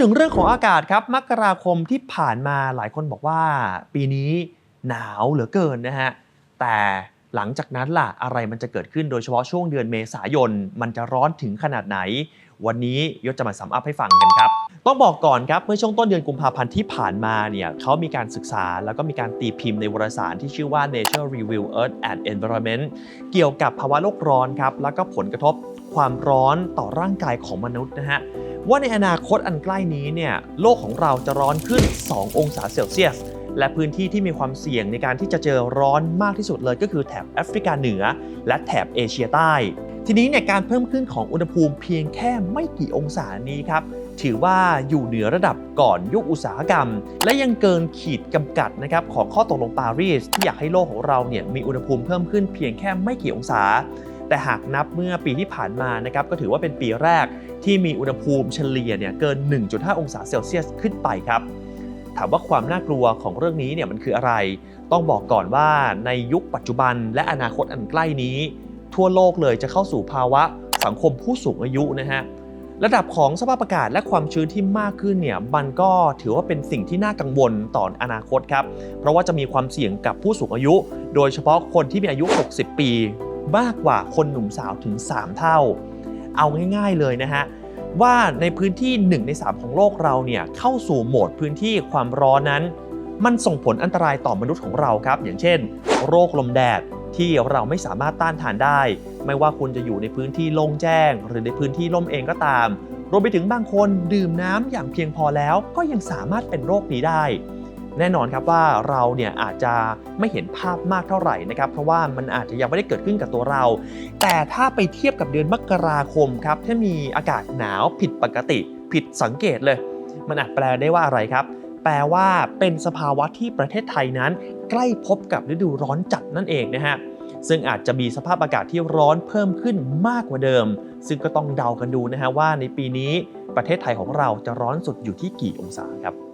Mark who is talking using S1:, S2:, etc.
S1: ถึงเรื่องของอากาศครับ มกราคมที่ผ่านมาหลายคนบอกว่า ปีนี้หนาวเหลือเกินนะฮะ แต่หลังจากนั้นล่ะ อะไรมันจะเกิดขึ้นโดยเฉพาะช่วงเดือนเมษายน มันจะร้อนถึงขนาดไหน วันนี้ยศจะมาสัมอัพให้ฟังกันครับ ต้องบอกก่อนครับ เมื่อช่วงต้นเดือนกุมภาพันธ์ที่ผ่านมาเนี่ยเขามีการศึกษาแล้วก็มีการตีพิมพ์ในวารสารที่ชื่อว่า Nature Review Earth and Environment เกี่ยวกับภาวะโลกร้อนครับ แล้วก็ผลกระทบความร้อนต่อร่างกายของมนุษย์นะฮะ ว่าในอนาคตอันใกล้นี้เนี่ยโลกของเราจะร้อนขึ้น 2 องศาเซลเซียส และพื้นที่ที่มีความเสี่ยงในการที่จะเจอร้อนมากที่สุดเลยก็คือแถบแอฟริกาเหนือ และแถบเอเชียใต้ ทีนี้เนี่ยการเพิ่มขึ้นของอุณหภูมิเพียงแค่ไม่กี่องศานี้ครับถือว่าอยู่เหนือระดับก่อนยุคอุตสาหกรรม และยังเกินขีดจำกัดนะครับของข้อตกลงปารีสที่อยากให้โลกของเราเนี่ยมีอุณหภูมิเพิ่มขึ้นเพียงแค่ไม่กี่องศา แต่หากนับเมื่อปีที่ผ่านมานะครับก็ถือว่าเป็นปีแรกที่มีอุณหภูมิเฉลี่ยเนี่ยเกิน 1.5 องศาเซลเซียสขึ้นไปครับ ถามว่าความน่ากลัวของเรื่องนี้เนี่ยมันคืออะไร ต้องบอกก่อนว่าในยุคปัจจุบันและอนาคตอันใกล้นี้ ทั่วโลกเลยจะเข้าสู่ภาวะสังคมผู้สูงอายุนะฮะระดับของสภาพอากาศและความชื้นที่มากขึ้นเนี่ยมันก็ถือว่าเป็นสิ่งที่น่ากังวลต่ออนาคตครับ เพราะว่าจะมีความเสี่ยงกับผู้สูงอายุ โดยเฉพาะคนที่มีอายุ 60 ปี มากกว่าคนหนุ่มสาวถึง 3 เท่า เอาง่ายๆเลยนะฮะว่าในพื้นที่ 1 ใน 3 ของโลกเราเนี่ยเข้าสู่โหมดพื้นที่ความร้อนนั้น มันส่งผลอันตรายต่อมนุษย์ของเราครับ อย่างเช่น โรคลมแดดที่เราไม่สามารถต้านทานได้ ไม่ว่าคุณจะอยู่ในพื้นที่โล่งแจ้ง หรือในพื้นที่ร่มเองก็ตาม รวมไปถึงบางคนดื่มน้ำอย่างเพียงพอแล้วก็ยังสามารถเป็นโรคนี้ได้ แน่นอนครับว่าเราเนี่ยอาจจะไม่เห็นภาพมากเท่าไหร่นะครับ เพราะว่ามันอาจจะยังไม่ได้เกิดขึ้นกับตัวเรา แต่ถ้าไปเทียบกับเดือนมกราคมครับที่มีอากาศหนาวผิดปกติ ผิดสังเกตเลย มันอาจแปลได้ว่าอะไรครับ แปลว่าเป็นสภาวะที่ประเทศไทยนั้น ใกล้พบกับฤดูร้อนจัดนั่นเองนะฮะซึ่งอาจจะมีสภาพอากาศที่ร้อนเพิ่มขึ้นมากกว่าเดิม ซึ่งก็ต้องเดากันดูนะฮะว่าในปีนี้ประเทศไทยของเราจะร้อนสุดอยู่ที่กี่องศาครับ